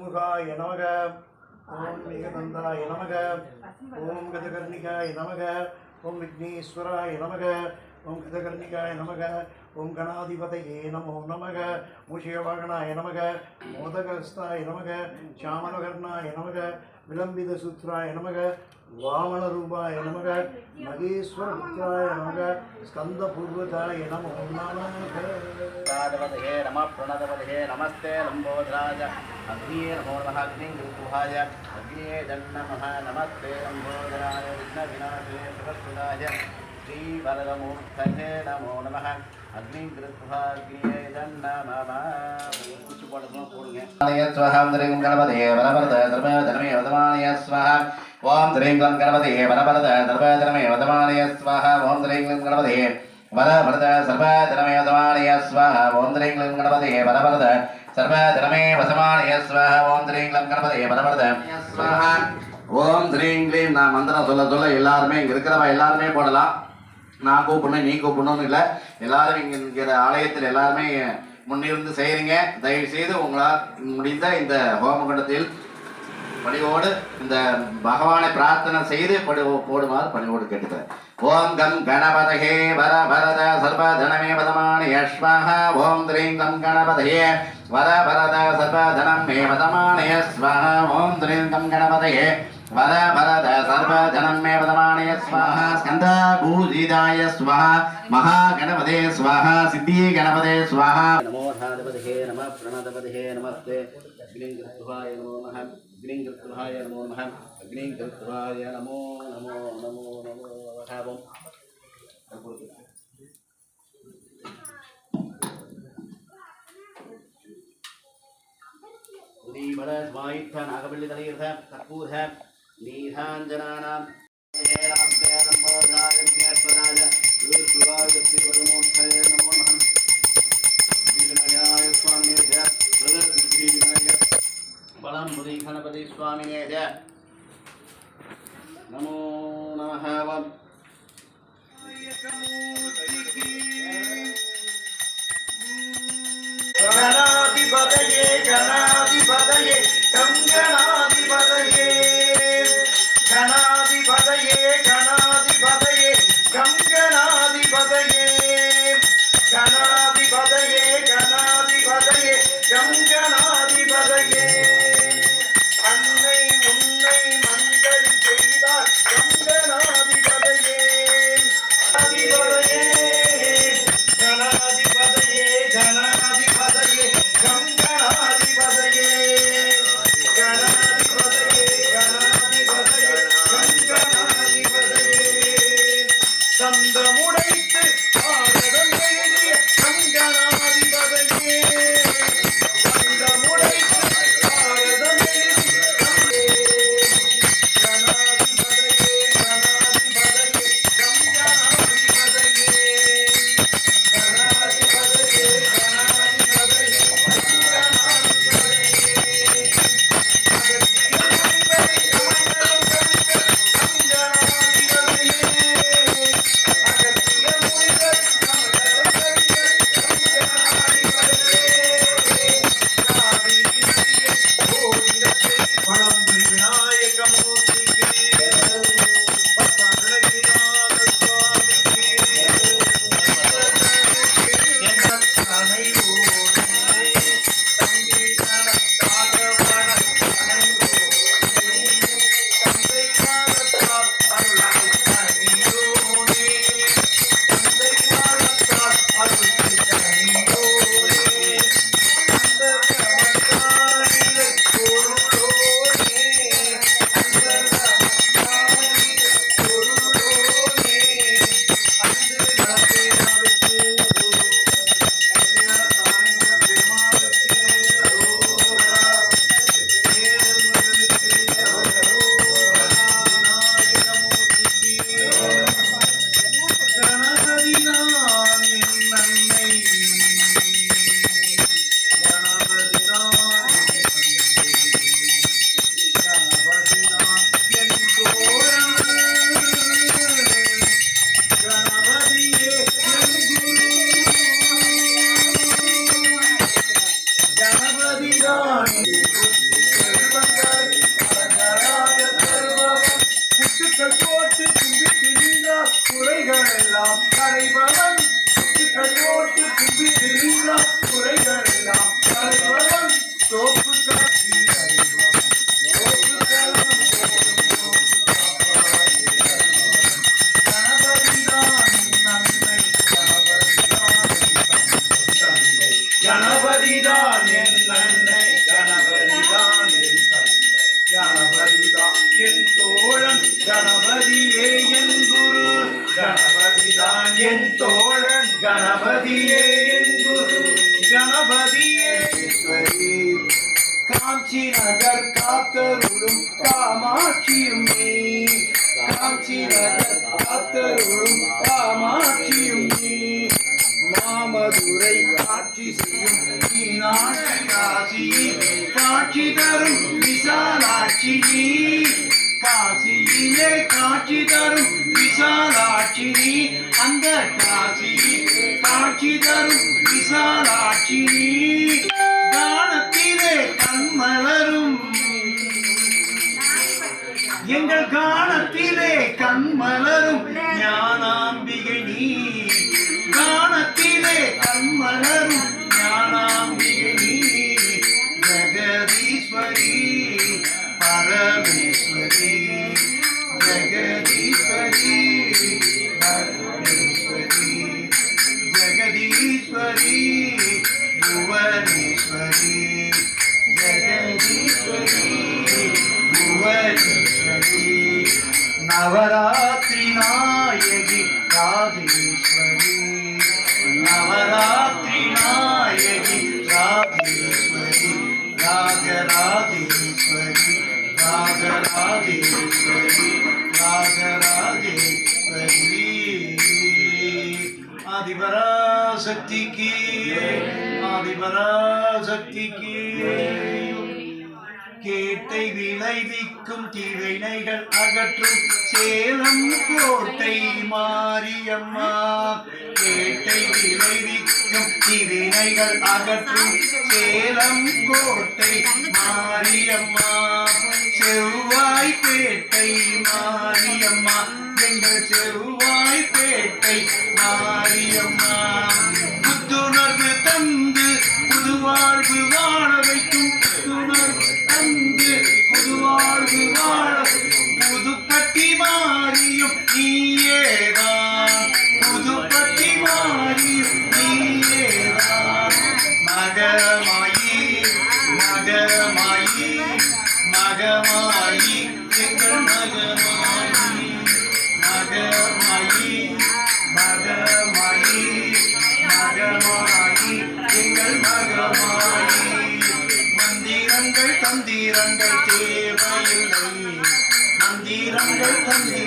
பசுமுகாய நமக. ஓம் மேகநந்தாய நமக. ஓம் கதகர்ணிகாய நமக. ஓம் விக்னேஸ்வராய நமக. ஓம் கதகர்ணிகாய நமக. ஓம் கணாதிபதையே நமோ நமக. மூஷிகவாகனாய நமக. மோதகஸ்தாய நமக. சாமலகர்ணாய நமக. விளம்பித சூத்ராய நமக. வாமன ரூபாய நமக. மகேஸ்வர புத்திராய நமக. ஸ்கந்த பூர்வதாய நமோ நமக. நம பிரணதவதே நமஸ்தே லம்போதராஜ. அக்னியர்ஹோமஹாக்னிங்குருகுஹாய அக்னியே தன்னமஹ நமஸ்தே நம்போதராய விக்னவிநாசே சுகசுதாய ஸ்ரீவரதமூர்த்தகே நமோ நம அக்னிங்குருகுஹாக்னியே தன்னமம பூச்சி போடணும் போடுங்க ஸ்வஹாம் திரையும் கணபதே வரவரத தர்ம தர்மே வதமானய ஸ்வஹா ஓம் திரையும் கணபதே வரவரத தர்ம வதமானய ஸ்வஹா ஓம் திரையும் கணபதே வரவரத சர்வதனமே வதமானய ஸ்வஹ ஓம் திரிம் கணபதே வரவரத சர்வதனமே வசமானய ஸ்வஹ ஓம் திரிம் கணபதே வரவரத ஸ்வஹ ஓம் திரீம் க்ளீம் நான் மந்திரம் சொல்ல சொல்ல எல்லாருமே இங்கே இருக்கிறவ எல்லாருமே போடலாம். நான் கூப்பிடணும் நீ கூப்பிடணும்னு இல்லை. எல்லாரும் இங்கே இருக்கிற ஆலயத்தில் எல்லாருமே முன்னிருந்து செய்கிறீங்க தயவு செய்து உங்களால் முடிந்த இந்த ஹோமகுண்டத்தில் பணிவோடு இந்த பகவானை பிரார்த்தனை செய்து படி போடுமாறு பணிவோடு கேட்டுக்கிறேன். ஓம் கம் கணபதகே வர வரத சர்வ தனமே பதமானி யஸ்வஹ ஓம் திரீம் கம் கணபதயே வர வரத சர்வ தனம் மே பதமான யஸ்வஹ ஓம் திரீம் கம் கணபதயே வர வரத சர்வ தனம் மே பதமானி யஸ்வஹ ஸ்கந்த பூஜிதாய ஸ்வஹ. மகா கணபதே ஸ்வஹ. சித்தி கணபதே ஸ்வஹ. நமோ தாதபதே நம பிரணதபதே நமஸ்தே அக்னிங் கிருத்வாய நமோ நமः அக்னிங் கிருத்வாய நமோ நமः அக்னிங் கிருத்வாய நமோ நமோ நமோ நமோ நமः உதீபல ஸ்வாயித்த நாகபள்ளி தலையர்த கற்பூர நீதாஞ்சனானாம் நமஸ்தே நம்போதாய விக்னேஸ்வராய பலம் புரி கணபதி சுவாமியே நமோ நமः கணாதிபதையே கணாதிபதையே கங்கணாதிபதையே கணாதிபதையே கணாதிபதையே கங்கணாதிபதையே கணாதிபதையே கணாதிபதையே கங்கணாதிபதையே அன்னை தரும் விசாலாட்சி நீ அந்த காசி காட்சி தரும் விசாலாட்சி நீ. கானத்திலே கண்மலரும். எங்கள் கானத்திலே கண்மலரும் ஞானாம்பிகை நீ. கானத்திலே கண்மலரும் ஞானாம்பிகை நீ. ஜெகதீஸ்வரி பரமே ஆதிபராசக்திக்கு ஆதிபராசக்திக்கு கேட்டை விளைவிக்கும் தீவினைகள் அகற்றும் சேலம் கோட்டை மாரியம்மா. கேட்டை விளைவிக்கும் தீவினைகள் அகற்றும் சேலம் கோட்டை மாரியம்மா. செவ்வாய் பேட்டை மாரியம்மா. எங்கள் செவ்வாய் பேட்டை மாரியம்மா புத்துணர்வு தந்து புது வாழ்வு வாழ வைக்கும். புத்துணர்வு தந்து புது வாழ்வு வாழ Amen.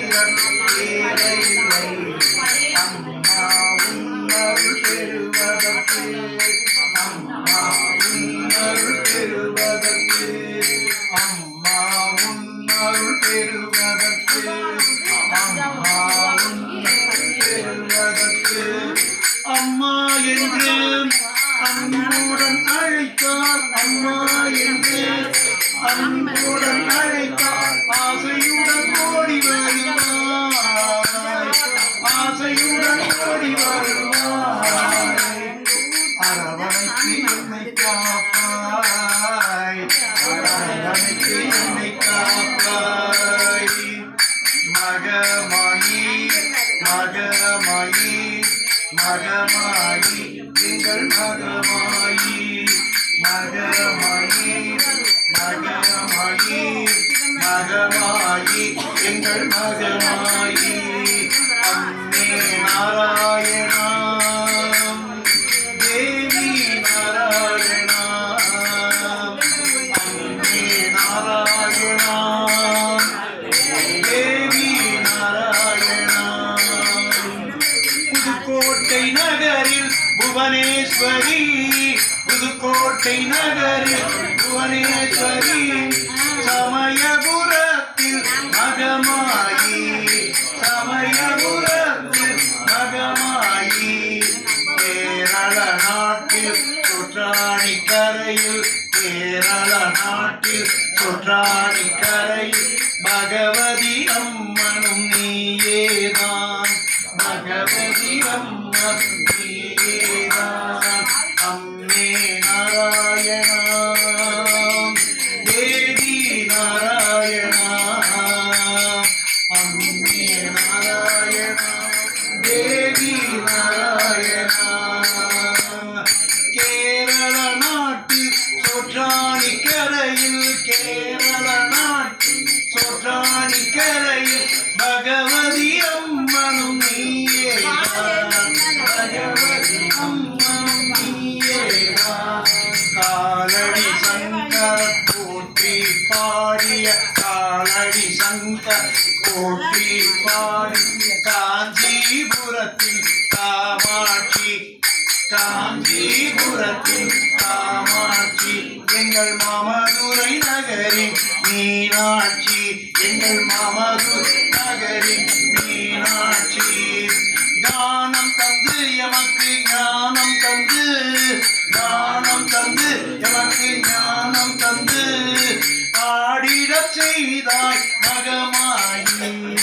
அரவணைக்கு என்னை காப்பாய் புவனேஸ்வரி புதுக்கோட்டை நகரில் புவனேஸ்வரி சமயபுரத்தில் மகமாயி சமயபுரத்தில் மகமாயி கேரள நாட்டில் சுற்றாணி கரையில் கேரள நாட்டில் சுற்றாணி கரையில் பகவதி அம்மனும் பாடிய காலடி சங்கர் போற்றி பாடிய காஞ்சிபுரத்தில் காமாட்சி காஞ்சிபுரத்தில் காமாட்சி. எங்கள் மாமதுரை நகரின் மீனாட்சி எங்கள் மாமதுரை நகரின் மீனாட்சி. தானம் தந்து எமக்கு ஞானம் தந்து தானம் தந்து எமக்கு ஞானம் ஆடிடச் செய்தாய் மகமாயி.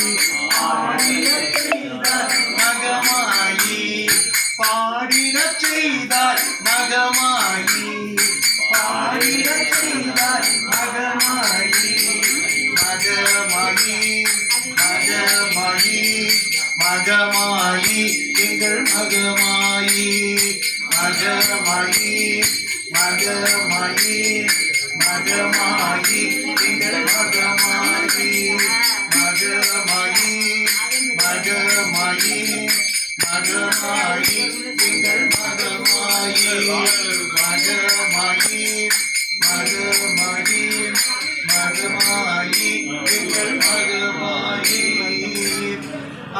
ஆடிடச் செய்தாய் மகமாயி. பாடிடச் செய்தாய் மகமாயி. பாடிடச் செய்தாய் மகமாயி. மகமாயி மகமாயி மகமாயி எங்கள் மகமாயி. மகமாயி மகமாயி மகமாயி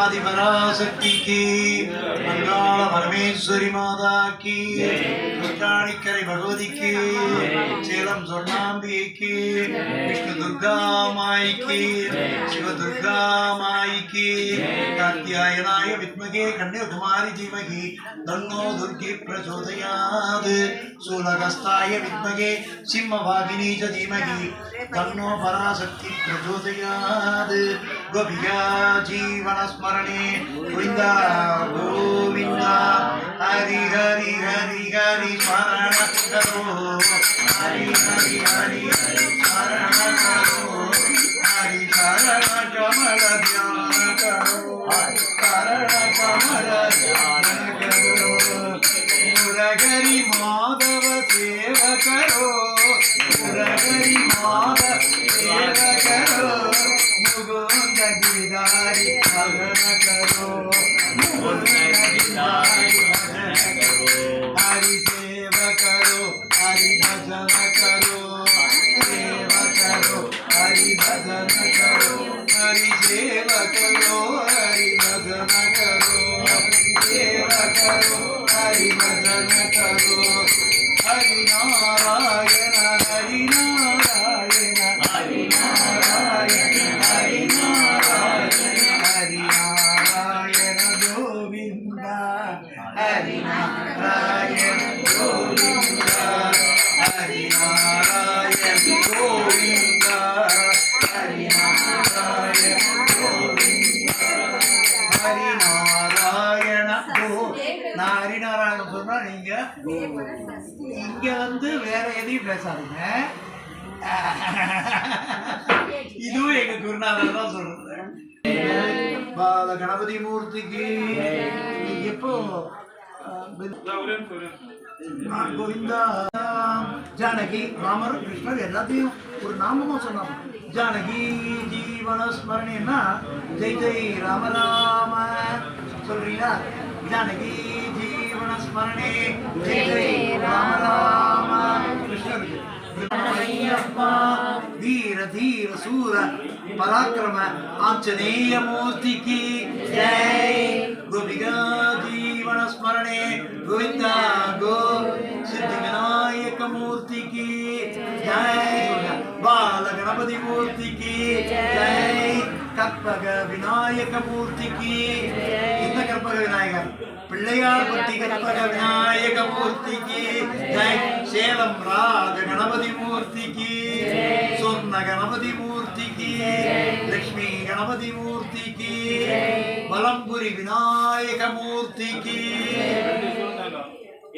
ആദിപരാശക്തി മംഗള പരമേശ്വരി മാതാക്ക് കുറ്റാണിക്കരി ഭഗവതിക്ക് ചേലം സ്വർണാംബിയക്ക് വിഷ്ണു ദുർഗാമായിക്ക് ശിവദുർഗാമായിക്ക് കാർത്യായനായ വിദ്മകേ കന്യാകുമാരി ധീമഹി തന്നോ ദുർഗി പ്രചോദയാത് ശൂലകസ്ഥായ വിദ്മകേ സിംഹഭാഗിനി ച ധീമഹി തന്നോ പരാശക്തി പ്രചോദയാത് ഗോപിക ജീവനസ്മ ಮಾರಣಿ ಗೋವಿಂದ ஹரி நாராயண ஹரி நாராயணன் சொன்னா நீங்க இங்க வந்து வேற எதையும் பேசாதீங்க. இதுவும் எங்க குருநாதர் தான் சொல்றது பால கணபதி மூர்த்திக்கு எப்போ கோவிந்தா ஜானகி ராமர் கிருஷ்ணர் எல்லாத்தையும் ஒரு நாமமா சொன்னாங்க. ஜானகி ஜீவன ஸ்மரணின்னா ஜெய் ஜெய் ராம ராம சொல்றீங்களா? ஜானகி ஜீவன ஸ்மரணே ஜெய் ஜெய் ராம ராம கிருஷ்ணருக்கு. வீர தீர சூர பராக்கிரம ஆஞ்சநேய மூர்த்திக்கு ஜெய். கோபிகா ஜீவன ஸ்மரணே கோவிந்தா. ஜெய் பால கணபதி மூர்த்திக்கு ஜெய் கற்பக விநாயக மூர்த்திக்கு இந்த கற்பக விநாயகர் பிள்ளையார் பட்டி கற்பக விநாயக மூர்த்திக்கு ஜெய் சேலம் ராஜ கணபதி மூர்த்திக்கு சொர்ண கணபதி மூர்த்திக்கு லக்ஷ்மி கணபதி மூர்த்திக்கு பலம்புரி விநாயக மூர்த்திக்கு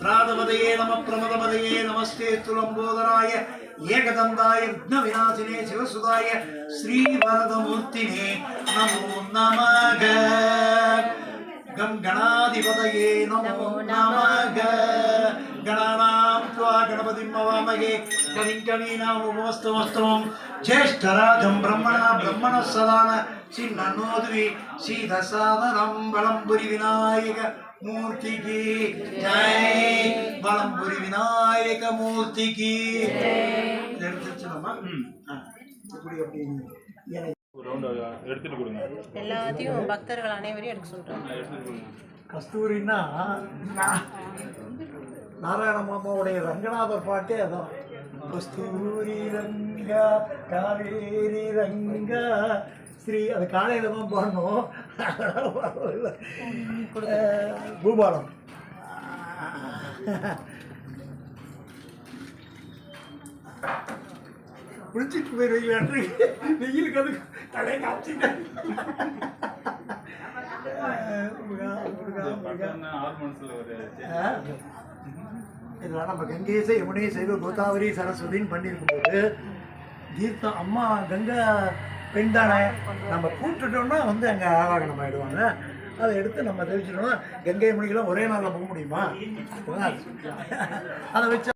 ప్రాణమదయే నమ ప్రమదమదయే నమస్తే తులంబోదరాయ ఏకదందాయ విఘ్న వినాశినే శివసుదాయ శ్రీ వరదమూర్తిని నమో నమగ గం గణాధిపతయే నమో నమగ గణానాం త్వా గణపతిం మవామహే కవింకణీనాం ఉపమస్తమస్తమం జ్యేష్ఠరాజం బ్రహ్మణ బ్రహ్మణ సదాన శ్రీ నన్నోద్వి శ్రీధసాదనం బలంబురి వినాయక எனக்கு ஒரு ரவுண்ட் எடுத்துட்டு கொடுங்க. எல்லாத்தையும் பக்தர்கள் அனைவரையும் எடுக்க கொடுங்க. கஸ்தூரின்னா நாராயண மாமாவுடைய ரங்கநாதர் பாட்டே அதான். கஸ்தூரி ரங்கா காவேரி ரங்கா ஸ்ரீ அது காலையில் தான் பாடணும். பூபாலம். குளிச்சுட்டு போயிருவீங்க வெயிலுக்கு அது. ஹார்மோன்ஸ்ல ஒரு இதெல்லாம் நம்ம கங்கேச யமுனை சைவ கோதாவரி சரஸ்வதின்னு பண்ணியிருக்கும்போது தீர்த்தம் அம்மா கங்கா பெண் தானே நம்ம கூப்பிட்டுட்டோம்னா வந்து அங்கே ஆவாகனம் ஆயிடுவாங்க அதை எடுத்து நம்ம தெளிச்சிட்டோம்னா கங்கை யமுனைக்கெல்லாம் ஒரே நாளில் போக முடியுமா? அதை வச்சு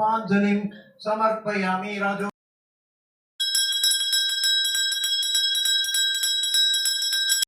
पुष्पाञ्जलिं समर्पयामि राजो